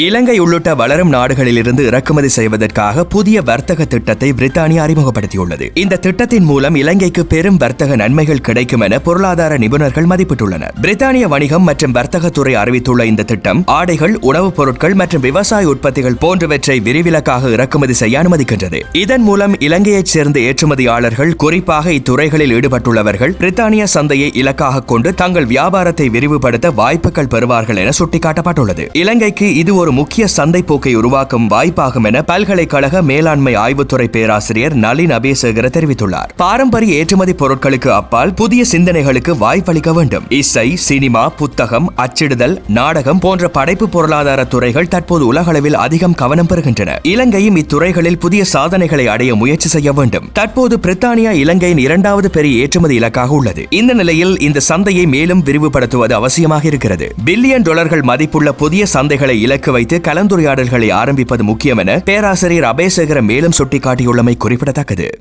இலங்கை உள்ளிட்ட வளரும் நாடுகளிலிருந்து இறக்குமதி செய்வதற்காக புதிய வர்த்தக திட்டத்தை பிரித்தானியா அறிமுகப்படுத்தியுள்ளது. இந்த திட்டத்தின் மூலம் இலங்கைக்கு பெரும் வர்த்தக நன்மைகள் கிடைக்கும் என பொருளாதார நிபுணர்கள் மதிப்பிட்டுள்ளனர். பிரித்தானிய வணிகம் மற்றும் வர்த்தகத்துறை அறிவித்துள்ள இந்த திட்டம் ஆடைகள் உணவுப் பொருட்கள் மற்றும் விவசாய உற்பத்திகள் போன்றவற்றை விரிவிலக்காக இறக்குமதி செய்ய அனுமதிக்கின்றது. இதன் மூலம் இலங்கையைச் சேர்ந்த ஏற்றுமதியாளர்கள் குறிப்பாக இத்துறைகளில் ஈடுபட்டுள்ளவர்கள் பிரித்தானிய சந்தையை இலக்காக கொண்டு தங்கள் வியாபாரத்தை விரிவுபடுத்த வாய்ப்புகள் பெறுவார்கள் என சுட்டிக்காட்டப்பட்டுள்ளது. இலங்கைக்கு இது ஒரு முக்கிய சந்தை போக்கை உருவாக்கும் வாய்ப்பாகும் என பல்கலைக்கழக மேலாண்மை ஆய்வுத்துறை பேராசிரியர் நளின் அபேசகர தெரிவித்துள்ளார். பாரம்பரிய ஏற்றுமதி பொருட்களுக்கு அப்பால் புதிய சிந்தனைகளுக்கு வாய்ப்பளிக்க வேண்டும். இசை சினிமா புத்தகம் அச்சிடுதல் நாடகம் போன்ற படைப்பு பொருளாதார துறைகள் தற்போது உலகளவில் அதிகம் கவனம் பெறுகின்றன. இலங்கையும் இத்துறைகளில் புதிய சாதனைகளை அடைய முயற்சி செய்ய வேண்டும். தற்போது பிரித்தானியா இலங்கையின் இரண்டாவது பெரிய ஏற்றுமதி இலக்காக உள்ளது. இந்த நிலையில் இந்த சந்தையை மேலும் விரிவுபடுத்துவது அவசியமாக இருக்கிறது. பில்லியன் டாலர்கள் மதிப்புள்ள புதிய சந்தைகளை இலக்கு வைத்து கலந்துரையாடல்களை ஆரம்பிப்பது முக்கியம் என பேராசிரியர் அபேசகர மேலும் சுட்டிக்காட்டியுள்ளமை குறிப்பிடத்தக்கது.